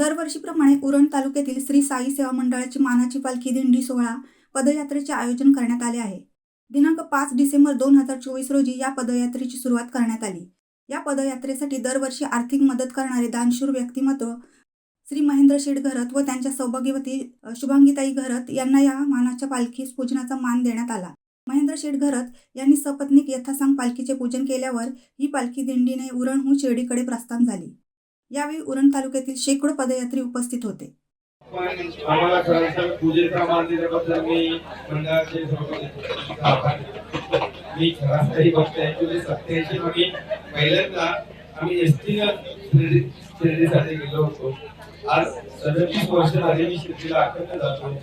दरवर्षीप्रमाणे उरण तालुक्यातील श्री साई सेवा मंडळाची मानाची पालखी दिंडी सोहळा पदयात्रेचे आयोजन करण्यात आले आहे. दिनांक पाच डिसेंबर दोन हजार चोवीस रोजी या पदयात्रेची सुरुवात करण्यात आली. या पदयात्रेसाठी दरवर्षी आर्थिक मदत करणारे दानशूर व्यक्तिमत्व श्री महेंद्र शेठ घरत व त्यांच्या सौभाग्यवती शुभांगीताई घरत यांना या मानाच्या पालखीस पूजनाचा मान देण्यात आला. महेंद्र शेठ घरत यांनी सपत्नीक यथासांग पालखीचे पूजन केल्यावर ही पालखी दिंडीने उरणहून शिर्डीकडे प्रस्थान झाली. यावेळी उरण तालुक्यातील शेकडो पदयात्री उपस्थित होते. आम्हाला पूजेचा मान दिल्याबद्दल मी मंडळाचे तुझे सत्याऐंशी मध्ये पहिल्यांदा आम्ही एस टी शिर्डीसाठी गेलो होतो. आज सदतीस वर्ष झाली मी शिर्डीला अखंड जातो.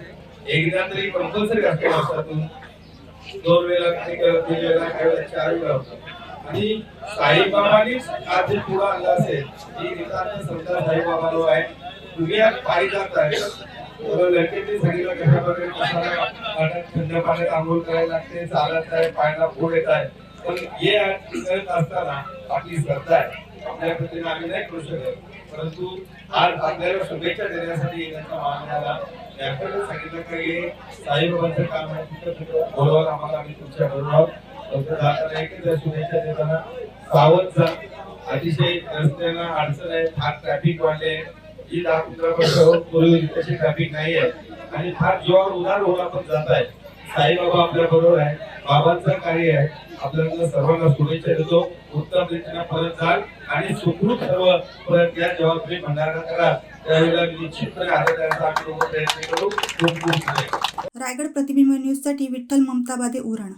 एकदा तरी कंपल्सरी असतो वर्षातून दोन वेळा काही वेळा काही वेळा चार वेळा होतो. आणि साईबाबांनीच आज जे पुढा आणलं असेल की नितांत समजा साईबाबा आहे. तुम्ही आज पायी जाताय तर लडकेने सांगितलं कशा प्रकारे कशाला थंड पाण्यात आंघोळ करायला लागते चालत आहे पायाला फोड येत आहे. पण हे करत असताना आपली श्रद्धा आहे. आपल्या पद्धतीने आम्ही नाही करू शकत. परंतु आज आपल्याला शुभेच्छा देण्यासाठी येण्याचा मान सांगितलं की साईबाबांचं काम आहे. तिथं बोलवा आम्हाला आम्ही तुमच्या बरोबर फक्त शुभेच्छा देताना सावध जा अतिशय रस्त्याला अडचण आहे फार ट्रॅफिक वाढले ही दहा पंधरा तशी ट्रॅफिक नाही आहे आणि फार जोर उदार होऊन आपण जात आहे साईबाबा आपल्या बरोबर आहे बाबांचं कार्य आहे आपल्याला सर्वांना शुभेच्छा देतो उत्तम रीतीने परत जाल आणि सुखरूप सर्व परत या जबाबदारी तुम्ही भंडारा करा त्यावेळेला निश्चितपणे आरोग्याचा आम्ही प्रयत्न करू खूप खूप रायगड प्रतिबिंब न्यूजसाठी विठ्ठल ममताबादे उरण.